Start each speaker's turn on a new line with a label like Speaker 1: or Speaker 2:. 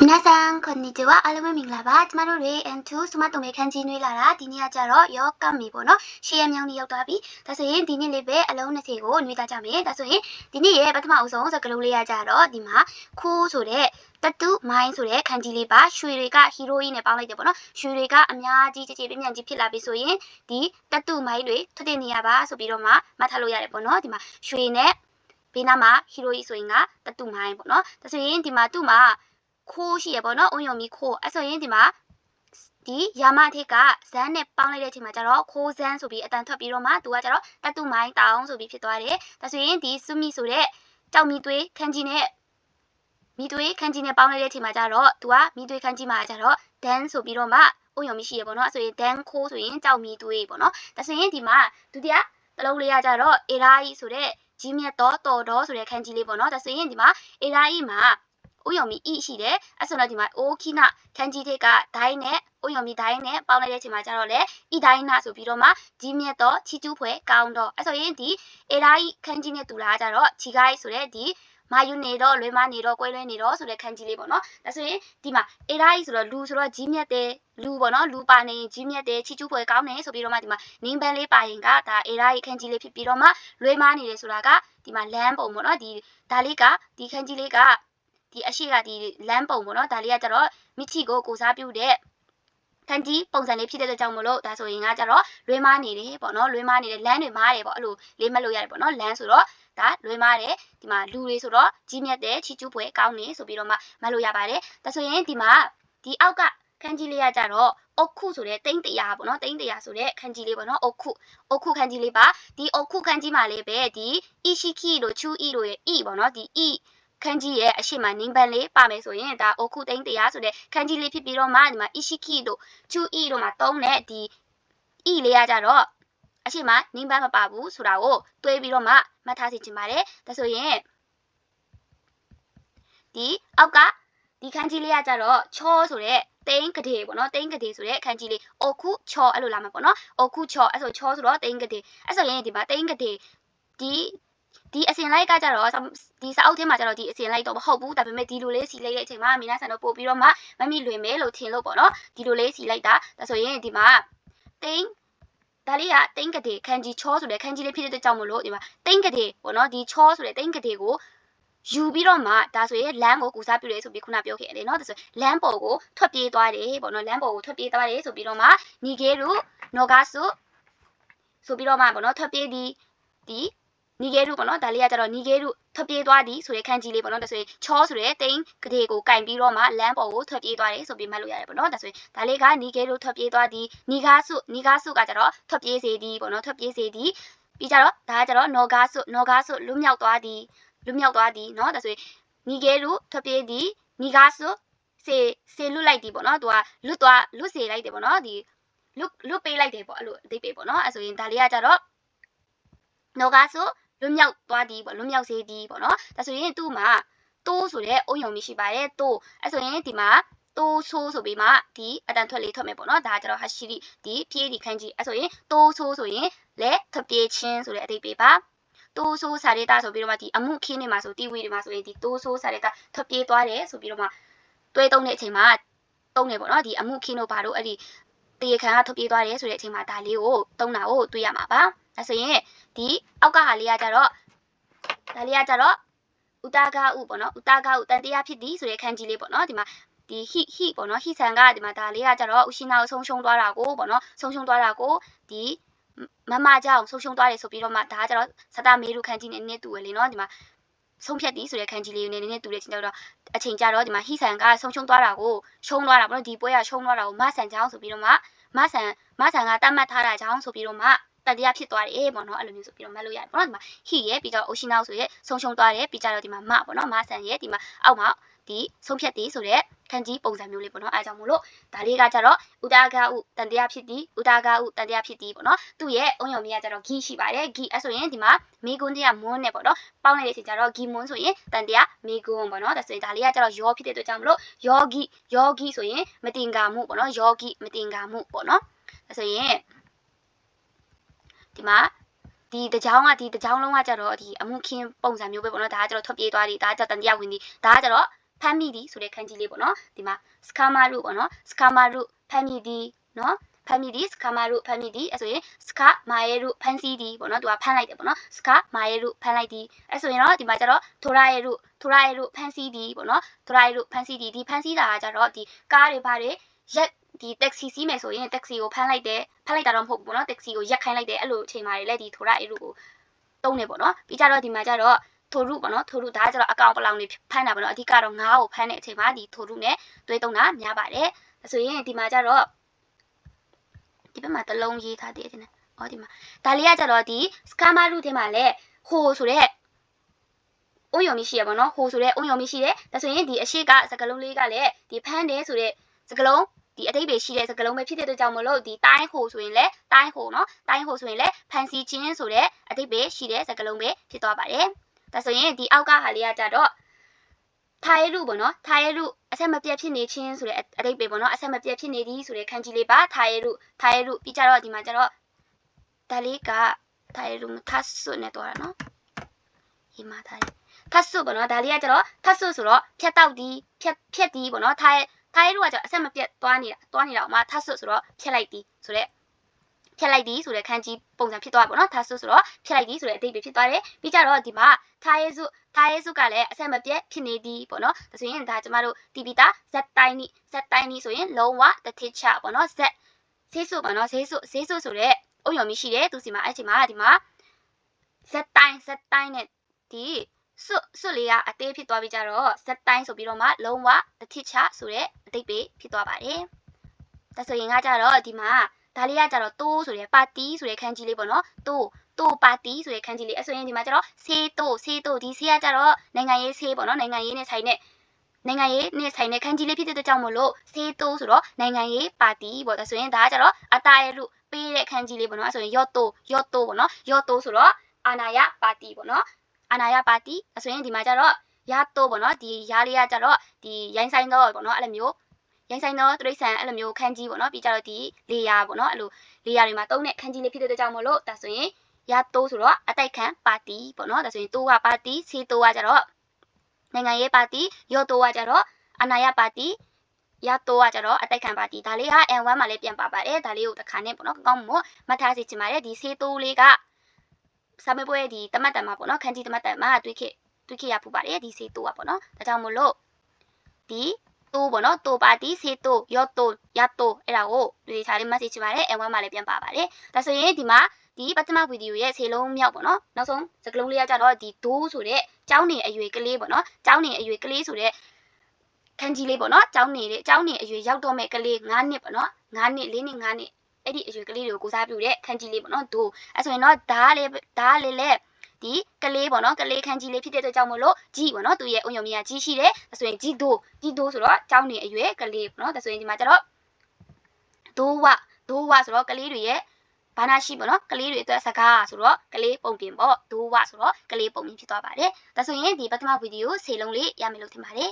Speaker 1: 皆さんこんにちはအားလုံးပဲမင်္ဂလာပါကျမတို့တွေ N2 စမတုံလေးခန်းကြီးနွေးလာတာဒီနေ့ကကြတော့ရောကမီပေါ့နော်ရှေ့ရမြောင်းလေးရောက်သွားပြီဒါဆိုရင်ဒီနေ့လေးပဲအလုံး20ကိုနွေးသားကြမယ်ဒါဆိုရင်ဒီနေ့ရဲ့ပထမအဆုံးစကလုံးလေးကကြတော့ဒီမှာခိုးဆိုတဲ့တတူမိုင်းဆိုတဲ့ခန်းကြီးလေးပါရွှေတွေကဟီရိုကြီးနဲ့ပေါင်းလိုက်တယ်ပေါ့နော်ရွှေတွေကအများကြီးကြည်ကြည်ပြင်းပြင်းကြီးဖြစ်လာပြီဆိုရင်ဒီတတူမိုင်းတွေထွက်တဲ့နေရာပါဆိုပြီးတော့မှမှတ်ထားလို့ရတယ်ပေါ့နော်ဒီမှာရွှေနဲ့ဘေးနားမှာဟီရိုကြီးဆိုရင်ကတတူမိုင်းပေါ့နော်ဒါဆိုရင်ဒီမှာသူ့မှာ ခိုးရှိရပေါ့နော်အုံယုံမီခိုးအဲ့ဆိုရင်ဒီမှာဒီယာမထိတ်ကဇန်းနဲ့ပေါင်းလိုက်တဲ့အချိန်မှာကျတော့ခိုးဇန်းဆိုပြီးအတန်ထွက်ပြီးတော့မှသူကကျတော့တတူမိုင်းတောင်းဆိုပြီးဖြစ်သွားတယ်ဒါဆိုရင်ဒီစုမီဆိုတဲ့ကြောက်မီသွေးခန်းကြီးနဲ့မီသွေးခန်းကြီးနဲ့ပေါင်းလိုက်တဲ့အချိန်မှာကျတော့သူကမီသွေးခန်းကြီးမှာကျတော့ဒန်ဆိုပြီးတော့မှအုံယုံမရှိရပေါ့နော်အဲ့ဆိုရင်ဒန်ခိုးဆိုရင်ကြောက်မီသွေးပေါ့နော်ဒါဆိုရင်ဒီမှာဒုတိယတလုံးလေးကကျတော့အေရာကြီးဆိုတဲ့ကြီးမြတ်တော်တော်တော်ဆိုတဲ့ခန်းကြီးလေးပေါ့နော်ဒါဆိုရင်ဒီမှာအေရာကြီးမှာ ဥယုံမီဤရှိတယ်အဲ့ဆိုတော့ဒီမှာအိုခိနခန်းကြီးထိတ်ကဒိုင်းနဲ့ဥယုံမီဒိုင်းနဲ့ပေါင်းလိုက်တဲ့အချိန်မှာကျတော့လေဤဒိုင်းနာဆိုပြီးတော့မှကြီးမြတ်တော်ချီကျူးဖွဲကောင်းတော့အဲ့ဆိုရင်ဒီအေရာကြီးခန်းကြီးနဲ့တူလာကြတော့ချီကိုင်းဆိုတဲ့ဒီမာယူနေတော့လွေမနေတော့ကွဲလွဲနေတော့ဆိုတဲ့ခန်းကြီးလေးပေါ့နော်ဒါဆိုရင်ဒီမှာအေရာကြီးဆိုတော့လူဆိုတော့ကြီးမြတ်တဲ့လူပေါ့နော်လူပါနေရင်ကြီးမြတ်တဲ့ချီကျူးဖွဲကောင်းတယ်ဆိုပြီးတော့မှဒီမှာနင်းပန်းလေးပါရင်ကဒါအေရာကြီးခန်းကြီးလေးဖြစ်ပြီးတော့မှလွေမနေတယ်ဆိုတာကဒီမှာလမ်းပုံပေါ့နော်ဒီဒါလေးကဒီခန်းကြီးလေးက ဒီအရှိကဒီလမ်းပုံပေါ့နော်ဒါလေးကကျတော့မိချီကိုကိုစားပြုတဲ့ခန်းကြီးပုံစံလေးဖြစ်တဲ့အတွက်ကြောင့်မလို့ဒါဆိုရင်ကကျတော့လွေးမနေတယ်ပေါ့နော်လွေးမနေတယ်လမ်းတွေမားတယ်ပေါ့အဲ့လိုလေးမလို့ရတယ်ပေါ့နော်လမ်းဆိုတော့ဒါလွေးမတယ်ဒီမှာလူတွေဆိုတော့ကြီးမြတ်တယ်ချီကျူးပွဲကောင်းနေဆိုပြီးတော့မှမလို့ရပါတယ်ဒါဆိုရင်ဒီမှာဒီအောက်ကခန်းကြီးလေးကကြတော့အုတ်ခုဆိုတဲ့တိမ့်တရာပေါ့နော်တိမ့်တရာဆိုတဲ့ခန်းကြီးလေးပေါ့နော်အုတ်ခုအုတ်ခုခန်းကြီးလေးပါဒီအုတ်ခုခန်းကြီးမှာလေးပဲဒီအီရှိခိတို့ချူအီတို့ရဲ့အီပေါ့နော်ဒီအီ ခန်းကြီးရဲ့အရှိမနင်းပန်လေးပါမယ်ဆိုရင်ဒါအုတ်ခုတိမ့်တရာဆိုတဲ့ခန်းကြီးလေးဖြစ်ပြီးတော့မှဒီမှာအီရှိခိတို့ချူအီတို့မှာတုံးတဲ့ဒီအီလေးကကြတော့အရှိမနင်းပန်မပါဘူးဆိုတာကိုတွေးပြီးတော့မှမှတ်ထားစီချင်ပါတယ်ဒါဆိုရင်ဒီအောက်ကဒီခန်းကြီးလေးကကြတော့ချောဆိုတဲ့တိန်ကတဲ့ပေါ့နော်တိန်ကတဲ့ဆိုတဲ့ခန်းကြီးလေးအုတ်ခုချောအဲ့လိုလာမှာပေါ့နော်အုတ်ခုချောအဲ့ဆိုချောဆိုတော့တိန်ကတဲ့အဲ့ဆိုရင်ဒီမှာတိန်ကတဲ့ဒီ ဒီအစင်လိုက်ကကြတော့ဒီစာအုပ်ထဲမှာကြတော့ဒီအစင်လိုက်တော့မဟုတ်ဘူးဒါပေမဲ့ဒီလိုလေးစီလိုက်တဲ့အချိန်မှာမိနာဆန်တော့ပို့ပြီးတော့မှမမိလွင်မယ်လို့ထင်လို့ပေါ့နော်ဒီလိုလေးစီလိုက်တာဒါဆိုရင်ဒီမှာတိန်ဒါလေးကတိန်ကတဲ့ခန်းကြီးချောဆိုတဲ့ခန်းကြီးလေးဖြစ်တဲ့ကြောင့်မလို့ဒီမှာတိန်ကတဲ့ပေါ့နော်ဒီချောဆိုတဲ့တိန်ကတဲ့ကိုယူပြီးတော့မှဒါဆိုရင်လမ်းကိုကူစားပြုတယ်ဆိုပြီးခုနပြောခဲ့တယ်เนาะဒါဆိုလမ်းပေါ်ကိုထွက်ပြေးသွားတယ်ပေါ့နော်လမ်းပေါ်ကိုထွက်ပြေးသွားတယ်ဆိုပြီးတော့မှနီဂေရုနော်ဂါဆုဆိုပြီးတော့မှပေါ့နော်ထွက်ပြေးဒီဒီ နီဂေရုပေါ့နော်ဒါလေးကကျတော့နီဂေရုထွက်ပြေးသွားသည်ဆိုတဲ့ခန်းကြီးလေးပေါ့နော်ဒါဆိုရင်ချောဆိုတဲ့တိန်ကလေးကိုကင်ပြီးတော့မှလမ်းပေါ်ကိုထွက်ပြေးသွားတယ်ဆိုပြီးမှတ်လို့ရတယ်ပေါ့နော်ဒါဆိုရင်ဒါလေးကနီဂေရုထွက်ပြေးသွားသည်နီဂါဆုနီဂါဆုကကျတော့ထွက်ပြေးစေသည်ပေါ့နော်ထွက်ပြေးစေသည်ပြီးကြတော့ဒါကကျတော့နော်ဂါဆုနော်ဂါဆုလွမြောက်သွားသည်လွမြောက်သွားသည်နော်ဒါဆိုရင်နီဂေရုထွက်ပြေးသည်နီဂါဆုစေစေလွတ်လိုက်သည်ပေါ့နော်သူကလွတ်သွားလွတ်စေလိုက်တယ်ပေါ့နော်ဒီလွတ်လွတ်ပေးလိုက်တယ်ပေါ့အဲ့လိုအတိတ်ပဲပေါ့နော်အဲ့ဆိုရင်ဒါလေးကကျတော့နော်ဂါဆု လွတ်မြောက်သွားသည်ပေါ့လွတ်မြောက်စေသည်ပေါ့နော်ဒါဆိုရင်သူ့မှာတိုးဆိုတဲ့အုံယုံမရှိပါတယ်တိုးအဲ့ဆိုရင်ဒီမှာတိုးဆိုးဆိုပြီးမှဒီအတန်ထွက်လေးထွက်မယ်ပေါ့နော်ဒါကကျတော့ဟာရှိဒီဒီပြေးဒီခန်းကြီးအဲ့ဆိုရင်တိုးဆိုးဆိုရင်လဲထွက်ပြေးချင်းဆိုတဲ့အဓိပ္ပာယ်ပါတိုးဆိုးစာရေးတာဆိုပြီးတော့မှဒီအမှုခင်းနေမှာဆိုတီဝီတွေမှာဆိုရင်ဒီတိုးဆိုးစာရေးတာထွက်ပြေးသွားတယ်ဆိုပြီးတော့မှတွဲတုံးတဲ့အချိန်မှာတုံးနေပေါ့နော်ဒီအမှုခင်းတို့ဘာလို့အဲ့ဒီတရေခံကထွက်ပြေးသွားတယ်ဆိုတဲ့အချိန်မှာဒါလေးကိုတုံးတာကိုတွေ့ရမှာပါ ဒါဆိုရင်ဒီအောက်ကဟာလေးကကြတော့ဒါလေးကကြတော့ဥတာကဥပေါ့နော်ဥတာကဥတန်တရားဖြစ်သည်ဆိုတဲ့ခန်းကြီးလေးပေါ့နော်ဒီမှာဒီဟိဟိပေါ့နော်ဟိဆန်ကဒီမှာဒါလေးကကြတော့ဥရှိနာကိုဆုံးရှုံးသွားတာကိုပေါ့နော်ဆုံးရှုံးသွားတာကိုဒီမမကြောင့်ဆုံးရှုံးသွားတယ်ဆိုပြီးတော့မှဒါကကြတော့စတမေရုခန်းကြီးနဲ့နည်းနည်းတူရလေနော်ဒီမှာဆုံးဖြတ်သည်ဆိုတဲ့ခန်းကြီးလေးနဲ့နည်းနည်းတူတဲ့အချိန်ကျတော့အချိန်ကြတော့ဒီမှာဟိဆန်ကဆုံးရှုံးသွားတာကိုရှုံးသွားတာပေါ့နော်ဒီပွဲကရှုံးသွားတာကိုမဆန်ကြောင်းဆိုပြီးတော့မှမဆန်မဆန်ကတတ်မှတ်ထားတာကြောင်းဆိုပြီးတော့မှ တတရားဖြစ်သွားတယ်ပေါ့နော်အဲ့လိုမျိုးဆိုပြီးတော့မှတ်လို့ရတယ်ပေါ့နော်ဒီမှာဟိရဲ့ပြီးတော့အိုရှိနောက်ဆိုရဲ့ဆုံးရှုံးသွားတယ်ပြီးကြတော့ဒီမှာမပေါ့နော်မဆန်ရဲ့ဒီမှာအောက်မှာဒီဆုံးဖြတ်သည်ဆိုတဲ့ခန်းကြီးပုံစံမျိုးလေးပေါ့နော်အဲအကြောင်းမို့လို့ဒါလေးကကြတော့ဥဒါဂဥတန်တရားဖြစ်သည်ဥဒါဂဥတန်တရားဖြစ်သည်ပေါ့နော်သူ့ရဲ့အုံယုံမီကကြတော့ဂီရှိပါတယ်ဂီအဲဆိုရင်ဒီမှာမေကွန်းတရားမွန်းနဲ့ပေါ့နော်ပေါင်းလိုက်တဲ့အချိန်ကျတော့ဂီမွန်းဆိုရင်တန်တရားမေကွန်းပေါ့နော်ဒါဆိုရင်ဒါလေးကကြတော့ယောဖြစ်တဲ့အတွက်ကြောင့်မလို့ယောဂီယောဂီဆိုရင်မတင်ကာမှုပေါ့နော်ယောဂီမတင်ကာမှုပေါ့နော်ဒါဆိုရင် ဒီမှာဒီတကြောင်ကဒီတကြောင်လုံးကကြတော့ဒီအမှုခင်းပုံစံမျိုးပဲပေါ့နော်ဒါကကြတော့ထွက်ပြေးသွားတယ်ဒါကကြတော့တန်တရားဝင်သည်ဒါကကြတော့ဖမ်းမိသည်ဆိုတဲ့ခန်းကြီးလေးပေါ့နော်ဒီမှာစကာမာရုပေါ့နော်စကာမာရုဖမ်းမိသည်နော်ဖမ်းမိသည်စကာမာရုဖမ်းမိသည်အဲ့ဆိုရင်စကာမာယေရုဖမ်းဆီးသည်ပေါ့နော်သူကဖမ်းလိုက်တယ်ပေါ့နော်စကာမာယေရုဖမ်းလိုက်သည်အဲ့ဆိုရင်တော့ဒီမှာကျတော့ထိုရာယေရုထိုရာယေရုဖမ်းဆီးသည်ပေါ့နော်ထိုရာယေရုဖမ်းဆီးသည်ဒီဖမ်းဆီးတာကကျတော့ဒီကားတွေဘာတွေရက် ဒီတက္ကစီစီးမယ်ဆိုရင်တက္ကစီကိုဖမ်းလိုက်တယ်ဖမ်းလိုက်တာတော့မဟုတ်ဘူးပေါ့နော်တက္ကစီကိုရက်ခိုင်းလိုက်တယ်အဲ့လိုအချိန်မှလေဒီထိုရာယေရုကိုတုံးနေပေါ့နော်ပြီးကြတော့ဒီမှာကျတော့ထိုရုပေါ့နော်ထိုရုဒါကကျတော့အကောင်ပလောင်တွေဖမ်းတာပေါ့နော်အဓိကတော့ငါးကိုဖမ်းတဲ့အချိန်မှာဒီထိုရုနဲ့တွဲတုံးတာများပါတယ်ဒါဆိုရင်ဒီမှာကျတော့ဒီဘက်မှာတစ်လုံးရေးထားသေးတယ်နော်ဟောဒီမှာဒါလေးကကျတော့ဒီစကာမာရုထဲမှာလဲဟိုဆိုတဲ့အုံယုံမရှိရပါတော့ဟိုဆိုတဲ့အုံယုံမရှိတယ်ဒါဆိုရင်ဒီအရှိကစကလုံးလေးကလည်းဒီဖမ်းတယ်ဆိုတဲ့စကလုံး ဒီအတိတ်ပဲရှိတဲ့စကလုံးပဲဖြစ်တဲ့အတွက်ကြောင့်မလို့ဒီတိုင်းဟိုဆိုရင်လည်းတိုင်းဟိုနော်တိုင်းဟိုဆိုရင်လည်းဖန်စီချင်းဆိုတဲ့အတိတ်ပဲရှိတဲ့စကလုံးပဲဖြစ်သွားပါတယ်ဒါဆိုရင်ဒီအောက်ကဟာလေးကကြတော့ထိုင်ရုပေါ့နော်ထိုင်ရုအဆက်မပြတ်ဖြစ်နေခြင်းဆိုတဲ့အတိတ်ပဲပေါ့နော်အဆက်မပြတ်ဖြစ်နေသည်ဆိုတဲ့ခန်းကြီးလေးပါထိုင်ရုထိုင်ရုပြီးကြတော့ဒီမှာကြတော့ဒါလေးကထိုင်ရုထတ်ဆွနဲ့တော့တာနော်ဒီမှာထိုင်ထတ်ဆွပေါ့နော်ဒါလေးကကြတော့ထတ်ဆွဆိုတော့ဖြတ်တောက်ဒီဖြတ်ဖြတ်ဒီပေါ့နော်ထိုင် ထိုင်ရုကကြတော့အဆက်မပြတ်သွားနေတာသွားနေတာအမှထတ်ဆွဆိုတော့ဖြတ်လိုက်ဒီဆိုတဲ့ဖြတ်လိုက်သည်ဆိုတဲ့ခန်းကြီးပုံစံဖြစ်သွားပါတော့။ဒါဆိုဆိုတော့ဖြတ်လိုက်သည်ဆိုတဲ့အဓိပ္ပာယ်ဖြစ်သွားတယ်။ပြီးကြတော့ဒီမှာထားရဲစုထားရဲစုကလည်းအဆက်မပြတ်ဖြစ်နေသည်ပေါ့နော်။ဒါဆိုရင်ဒါကျမတို့တီပီတာ Z တိုင်းနီ Z တိုင်းနီဆိုရင်လုံးဝတစ်ထစ်ချပေါ့နော်။ Z ဈေးစုပေါ့နော်ဈေးစုဈေးစုဆိုတဲ့အုံယုံမရှိတယ်သူစီမှာအဲ့ဒီမှာဒီမှာ Z တိုင်း Z တိုင်းနဲ့ဒီ စွတ်စွတ်လေးကအသေးဖြစ်သွားပြီးကြတော့ Z တိုင်းဆိုပြီးတော့မှလုံးဝတစ်ထစ်ချဆိုတဲ့အဓိပ္ပာယ်ဖြစ်သွားပါတယ်။ဒါဆိုရင်ကကြတော့ဒီမှာဒါလေးကကြတော့တိုးဆိုတဲ့ပါတီဆိုတဲ့ခန်းကြီးလေးပေါ့နော်တိုးတိုးပါတီဆိုတဲ့ခန်းကြီးလေးအဲ့ဆိုရင်ဒီမှာကျတော့ဆေးတိုးဆေးတိုးဒီဆေးကကြတော့နိုင်ငံရေးဆေးပေါ့နော်နိုင်ငံရေးနဲ့ဆိုင်တဲ့နိုင်ငံရေးနဲ့ဆိုင်တဲ့ခန်းကြီးလေးဖြစ်တဲ့အတွက်ကြောင့်မို့လို့ဆေးတိုးဆိုတော့နိုင်ငံရေးပါတီပေါ့ဒါဆိုရင်ဒါကကြတော့အတားရဲ့လို့ပေးတဲ့ခန်းကြီးလေးပေါ့နော်အဲ့ဆိုရင်ယော့တိုးယော့တိုးပေါ့နော်ယော့တိုးဆိုတော့အာနာယပါတီပေါ့နော် အာနာယပါတီအဲ့ဆိုရင်ဒီမှာကျတော့ရတိုးပေါ့နော်ဒီရားလေးကကြတော့ဒီရိုင်းဆိုင်တော့ပေါ့နော်အဲ့လိုမျိုးရိုင်းဆိုင်တော့တရိษံအဲ့လိုမျိုးခန်းကြီးပေါ့နော်ပြီးကြတော့ဒီလေယာပေါ့နော်အဲ့လိုလေယာတွေမှာတုံးတဲ့ခန်းကြီးလေးဖြစ်တဲ့အတွက်ကြောင့်မို့လို့ဒါဆိုရင်ရတိုးဆိုတော့အတိုက်ခံပါတီပေါ့နော်ဒါဆိုရင်တိုးကပါတီစီတိုးကကြတော့နိုင်ငံရေးပါတီရော့တိုးကကြတော့အနာယပါတီရတိုးကကြတော့အတိုက်ခံပါတီဒါလေးက N1 မှာလည်းပြန်ပါပါတယ်ဒါလေးကိုတစ်ခါနဲ့ပေါ့နော်ကောင်းမို့မှတ်ထားစီချင်ပါတယ်ဒီစီတိုးလေးက စာမေးပွဲဒီတမတ်တန်မှာပေါ့နော်ခန်းကြီးတမတ်တန်မှာတွေးခဲ့တွေးခဲ့ရပူပါတယ်ဒီစီတိုးကပေါ့နော်ဒါကြောင့်မို့လို့ဒီတိုးပေါ့နော်တိုးပါတီစီတိုးရော့တိုးရတိုးအဲ့ဒါကိုဒီခြားလေး message ချပါတယ် N1 မှာလည်းပြန်ပါပါတယ်ဒါဆိုရင်ဒီမှာဒီပထမဗီဒီယိုရဲ့ခြေလုံးမြောက်ပေါ့နော်နောက်ဆုံးစကလုံးလေးကကြတော့ဒီဒိုးဆိုတဲ့ကျောင်းနေအရွယ်ကလေးပေါ့နော်ကျောင်းနေအရွယ်ကလေးဆိုတဲ့ခန်းကြီးလေးပေါ့နော်ကျောင်းနေတဲ့ကျောင်းနေအရွယ်ရောက်တော့မဲ့ကလေး9နှစ်ပေါ့နော်9နှစ်4နှစ်5နှစ် အဲ့ဒီအရွယ်ကလေးတွေကိုကိုစားပြုတဲ့ခန်းကြီးလေးပေါ့နော်ဒိုးအဲ့ဆိုရင်တော့ဓားလေးဓားလေးလက်ဒီကလေးပေါ့နော်ကလေးခန်းကြီးလေးဖြစ်တဲ့အတွက်ကြောင့်မလို့ကြီးပေါ့နော်သူရဲ့အုံယုံမီကကြီးရှိတယ်ဒါဆိုရင်ကြီးဒိုးကြီးဒိုးဆိုတော့ကျောင်းနေအရွယ်ကလေးပေါ့နော်ဒါဆိုရင်ဒီမှာကျတော့ဒိုးဝဒိုးဝဆိုတော့ကလေးတွေရဲ့ဘာနာရှိပေါ့နော်ကလေးတွေအတွက်စကားဆိုတော့ကလေးပုံပြင်ပေါ့ဒိုးဝဆိုတော့ကလေးပုံပြင်ဖြစ်သွားပါတယ်ဒါဆိုရင်ဒီပထမဗီဒီယိုဆေလုံးလေးရမယ်လို့ထင်ပါတယ်